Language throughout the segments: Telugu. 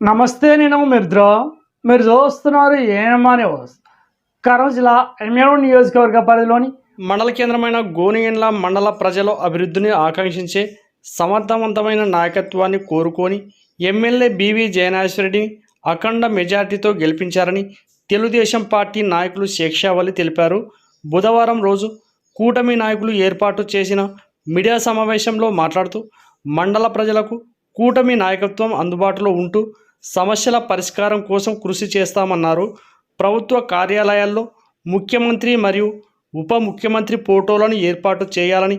నమస్తే నేను మిత్ర మీరు చూస్తున్నారు ఏమనే కరం జిల్లా ఎనిమిది నియోజకవర్గ పరిధిలోని మండల కేంద్రమైన గోనియండ్ల మండల ప్రజల అభివృద్ధిని ఆకాంక్షించే సమర్థవంతమైన నాయకత్వాన్ని కోరుకొని ఎమ్మెల్యే బివి జయనాశ్వరెడ్డిని అఖండ మెజార్టీతో గెలిపించారని తెలుగుదేశం పార్టీ నాయకులు శేక్షావలి తెలిపారు. బుధవారం రోజు కూటమి నాయకులు ఏర్పాటు చేసిన మీడియా సమావేశంలో మాట్లాడుతూ మండల ప్రజలకు కూటమి నాయకత్వం అందుబాటులో ఉంటూ సమస్యల పరిష్కారం కోసం కృషి చేస్తామన్నారు. ప్రభుత్వ కార్యాలయాల్లో ముఖ్యమంత్రి మరియు ఉప ముఖ్యమంత్రి ఫోటోలను ఏర్పాటు చేయాలని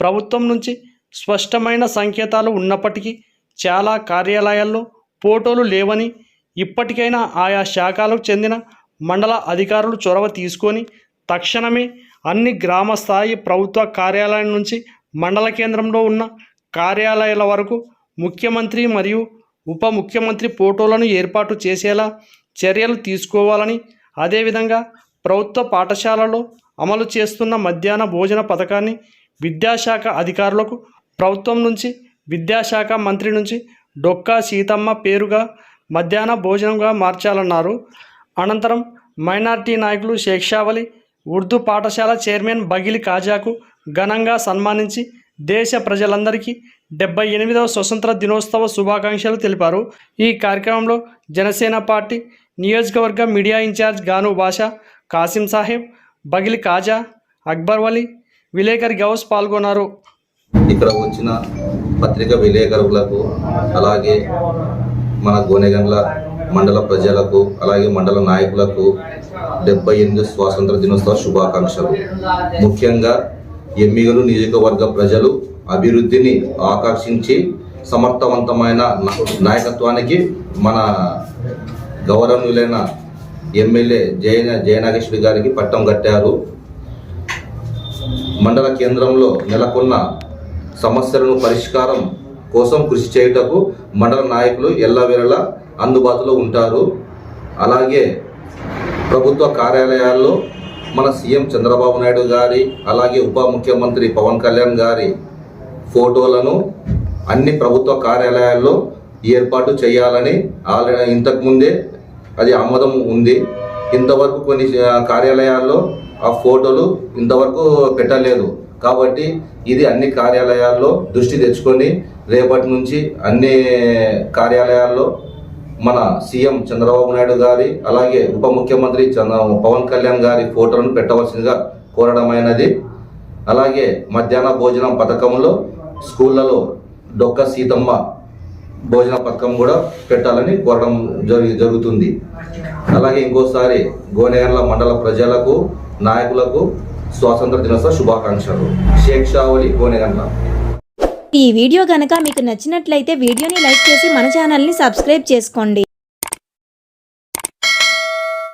ప్రభుత్వం నుంచి స్పష్టమైన సంకేతాలు ఉన్నప్పటికీ చాలా కార్యాలయాల్లో ఫోటోలు లేవని ఇప్పటికైనా ఆయా శాఖలకు చెందిన మండల అధికారులు చొరవ తీసుకొని తక్షణమే అన్ని గ్రామ స్థాయి ప్రభుత్వ కార్యాలయం నుంచి మండల కేంద్రంలో ఉన్న కార్యాలయాల వరకు ముఖ్యమంత్రి మరియు ఉప ముఖ్యమంత్రి ఫోటోలను ఏర్పాటు చేసేలా చర్యలు తీసుకోవాలని అదేవిధంగా ప్రభుత్వ పాఠశాలలో అమలు చేస్తున్న మధ్యాహ్న భోజన పథకాన్ని విద్యాశాఖ అధికారులకు ప్రభుత్వం నుంచి విద్యాశాఖ మంత్రి నుంచి డొక్కా సీతమ్మ పేరుగా మధ్యాహ్న భోజనంగా మార్చాలన్నారు. అనంతరం మైనార్టీ నాయకులు శేక్షావలి ఉర్దూ పాఠశాల చైర్మన్ బగిలి కాజాకు ఘనంగా సన్మానించి దేశ ప్రజలందరికీ డెబ్బై ఎనిమిదవ స్వతంత్ర దినోత్సవ శుభాకాంక్షలు తెలిపారు. ఈ కార్యక్రమంలో జనసేన పార్టీ నియోజకవర్గ మీడియా ఇన్ఛార్జ్ గాను బాషా కాసిం సాహెబ్ బగిలి కాజా అక్బర్ వలి విలేకరి గౌస్ పాల్గొన్నారు. ఇక్కడ వచ్చిన పత్రిక విలేకరులకు అలాగే మన గోనెగండ్ల మండల ప్రజలకు అలాగే మండల నాయకులకు డెబ్బై ఎనిమిది స్వాతంత్ర దినోత్సవ శుభాకాంక్షలు. ముఖ్యంగా ఎమ్మిగలు నియోజకవర్గ ప్రజలు అభివృద్ధిని ఆకర్షించి సమర్థవంతమైన నాయకత్వానికి మన గౌరవనీయులైన ఎమ్మెల్యే జయన జయనాగేశ్వరి గారికి పట్టం కట్టారు. మండల కేంద్రంలో నెలకొన్న సమస్యలను పరిష్కారం కోసం కృషి చేయుటకు మండల నాయకులు ఎల్లవేళలా అందుబాటులో ఉంటారు. అలాగే ప్రభుత్వ కార్యాలయాల్లో మన సీఎం చంద్రబాబు నాయుడు గారి అలాగే ఉప ముఖ్యమంత్రి పవన్ కళ్యాణ్ గారి ఫోటోలను అన్ని ప్రభుత్వ కార్యాలయాల్లో ఏర్పాటు చేయాలని ఆల్రెడీ ఇంతకుముందే అది ఆమోదం ఉంది. ఇంతవరకు కొన్ని కార్యాలయాల్లో ఆ ఫోటోలు ఇంతవరకు పెట్టలేదు. కాబట్టి ఇది అన్ని కార్యాలయాల్లో దృష్టి తెచ్చుకొని రేపటి నుంచి అన్ని కార్యాలయాల్లో మన సీఎం చంద్రబాబు నాయుడు గారి అలాగే ఉప ముఖ్యమంత్రి చంద్ర పవన్ కళ్యాణ్ గారి ఫోటోలను పెట్టవలసిందిగా కోరడమైనది. అలాగే మధ్యాహ్న భోజనం పథకంలో స్కూళ్ళలో డొక్క సీతమ్మ భోజన పథకం కూడా పెట్టాలని కోరడం జరి జరుగుతుంది. అలాగే ఇంకోసారి గోనెగండ్ల మండల ప్రజలకు నాయకులకు స్వాతంత్ర దినోత్సవ శుభాకాంక్షలు. షేక్ షావలి గోనెగండ్ల. ఈ వీడియో కనుక మీకు నచ్చినట్లయితే వీడియోని లైక్ చేసి మన ఛానల్ని సబ్స్క్రైబ్ చేసుకోండి.